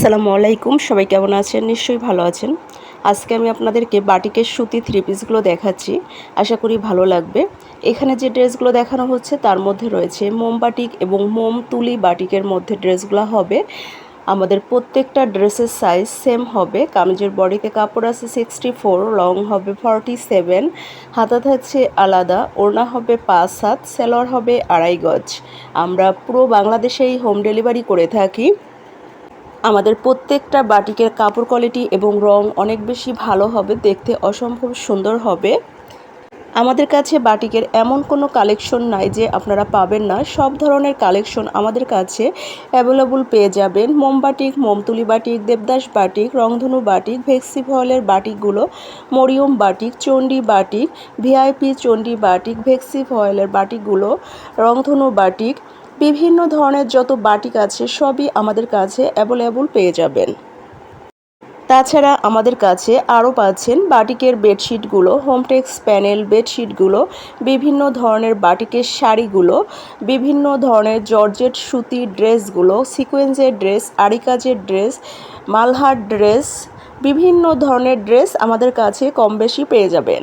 আসসালামু আলাইকুম, সবাই কেমন আছেন? নিশ্চয়ই ভালো আছেন। আজকে আমি আপনাদেরকে বাটিকের সুতি থ্রি পিসগুলো দেখাচ্ছি। আশা করি ভালো লাগবে। এখানে যে ড্রেসগুলো দেখানো হচ্ছে, তার মধ্যে রয়েছে মোম বাটিক এবং মোম তুলি বাটিকের মধ্যে ড্রেসগুলো হবে। আমাদের প্রত্যেকটা ড্রেসের সাইজ সেম হবে। কামিজের বডিতে কাপড় আছে সিক্সটি ফোর লং হবে ফর্টি সেভেন হাতা থাকছে আলাদা, ওড়না হবে পাঁচ হাত সেলর হবে আড়াই গজ। আমরা পুরো বাংলাদেশেই হোম ডেলিভারি করে থাকি। আমাদের প্রত্যেকটা বাটিকের কাপড় কোয়ালিটি এবং রং অনেক বেশি ভালো হবে, দেখতে অসম্ভব সুন্দর হবে। আমাদের কাছে বাটিকের এমন কোনো কালেকশন নাই যে আপনারা পাবেন না। সব ধরনের কালেকশন আমাদের কাছে অ্যাভেলেবল পেয়ে যাবেন। মোম বাটিক মোমতুলি বাটিক, দেবদাস বাটিক, রংধনু বাটিক ভেক্সি ফয়েলের বাটিকগুলো, Mariam batik, Chandi batik, VIP Chandi batik ভেক্সি ফয়েলের বাটিকগুলো, রংধনু বাটিক বিভিন্ন ধরনের যত বাটিক আছে, সবই আমাদের কাছে অ্যাভেলেবল পেয়ে যাবেন। তাছাড়া আমাদের কাছে আরও পাচ্ছেন বাটিকের বেডশিটগুলো হোমটেক্স প্যানেল বেডশিটগুলো বিভিন্ন ধরনের বাটিকের শাড়িগুলো, বিভিন্ন ধরনের জর্জেট সুতির ড্রেসগুলো, সিকোয়েন্সের ড্রেস, আরিকাজের ড্রেস, মালহার ড্রেস, বিভিন্ন ধরনের ড্রেস আমাদের কাছে কম বেশি পেয়ে যাবেন।